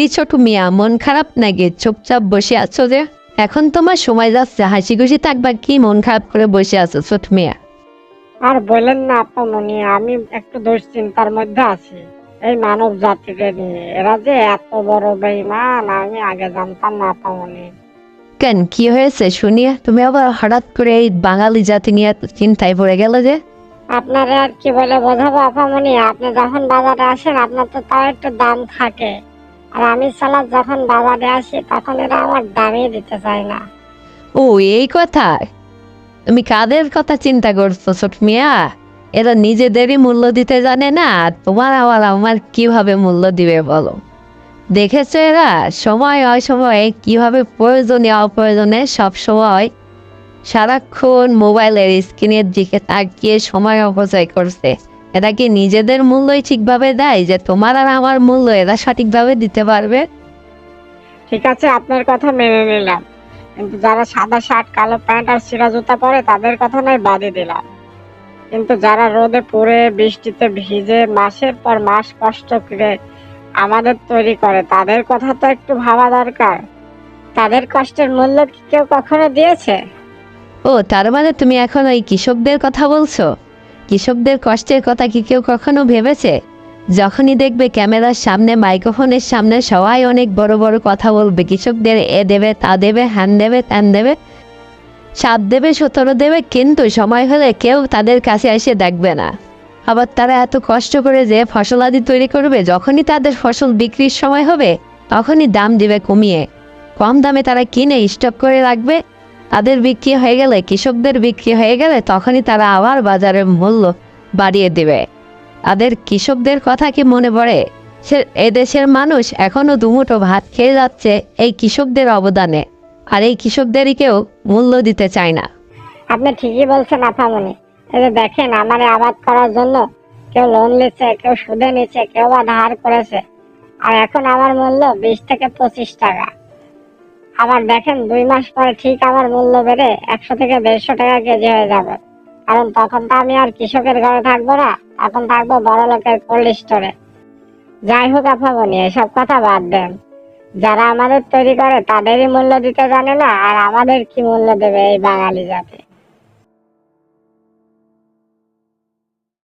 কি ছোট মিয়া মন খারাপ নাকি? চুপচাপ বসে আছো যে? এখন তোমার সময় যাচ্ছে হাসি খুশি থাকবা কি মন খারাপ করে বসে আছো ছোট মিয়া? আর বলেন না আপামনি আমি একটু দুশ্চিন্তার মধ্যে আছি। এই মানব জাতিকে নিয়ে এরা যে এত বড় বেইমান আমি আগে জানতাম না আপামনি কেন কি হয়েছে? শুনিয়ে তুমি আবার হঠাৎ করে এই বাঙালি জাতি নিয়ে চিন্তায় পড়ে গেলে যে? আপনারা আর কি বলে বোঝাবো আপামনি আপনি যখন বাজারে আসেন আপনার তো তাও একটু দাম থাকে। আর আমি যখন বাজারে আসি, তখন এরা আমার দিতে চায় না। ও, এই কথা? তুমি কাদের কথা চিন্তা করছ, ছোট মিয়া? এরা নিজেদেরই মূল্য দিতে জানে না তোমার আবার আমার কীভাবে মূল্য দিবে বলো? দেখেছ এরা? সময় অসময়ে কীভাবে প্রয়োজনে অপ্রয়োজনে সব সময় সারাক্ষণ মোবাইলের স্ক্রিনের দিকে তাকিয়ে সময় অপচয় করছে। এরা কি নিজেদের মূল্যই ঠিকভাবে দেয় যে তোমার আর আমার মূল্য এরা সঠিকভাবে দিতে পারবে? ঠিক আছে আপনার কথা মেনে নিলাম। কিন্তু যারা সাদা শার্ট কালো প্যান্ট আর সিরা জুতা পরে তাদের কথা নয় বাদে দিলাম। কিন্তু যারা রোদে পুড়ে বৃষ্টিতে ভিজে মাসের পর মাস কষ্ট করে আমাদের তৈরি করে তাদের কথা তো একটু ভাবা দরকার। তাদের কষ্টের মূল্য কি কেউ কখনো দিয়েছে? ও তার মানে তুমি এখন ওই কৃষকদের কথা বলছো? কৃষকদের কষ্টের কথা কি কেউ কখনো ভেবেছে? যখনই দেখবে ক্যামেরার সামনে মাইক্রোফোনের সামনে সবাই অনেক বড় বড় কথা বলবে, কৃষকদের এ দেবে, তা দেবে, হ্যান দেবে, ত্যান দেবে, সাত দেবে, সতেরো দেবে, কিন্তু সময় হলে কেউ তাদের কাছে এসে দেখবে না। আবার তারা এত কষ্ট করে যে ফসলাদি তৈরি করবে, যখনই তাদের ফসল বিক্রির সময় হবে, তখনই দাম দিবে কমিয়ে। কম দামে তারা কিনে স্টক করে রাখবে তাদের বিক্রি হয়ে গেলে, কৃষকদের বিক্রি হয়ে গেলে তখনই তারা আবার বাজারের মূল্য বাড়িয়ে দেবে। তাদের কৃষকদের কথা কি মনে পড়ে? সে, এদেশের মানুষ এখনও দুমুঠো ভাত খেয়ে যাচ্ছে এই কৃষকদের অবদানে, আর এই কৃষকদেরই কেউ মূল্য দিতে চায় না। আপনি ঠিকই বলছেন আপামনি এই যে দেখেন, আমার আবাদ করার জন্য কেউ লোন নিচ্ছে, কেউ সুদে নিচ্ছে, কেউ বা ধার করেছে। আর এখন আমার মূল্য বিশ থেকে পঁচিশ টাকা। আবার দেখেন, দুই মাস পরে ঠিক আমার মূল্য বেড়ে একশো থেকে দেড়শো টাকা কেজি হয়ে যাবে। কারণ তখন তো আমি আর কৃষকের ঘরে থাকব না তখন থাকব বড় লোকের কোল্ড স্টোরে যাই হোক আপামনি এসব কথা বাদ দেন। যারা আমাদের তৈরি করে, তাদেরই মূল্য দিতে জানে না, আর আমাদের কি মূল্য দেবে এই বাঙালি জাতি?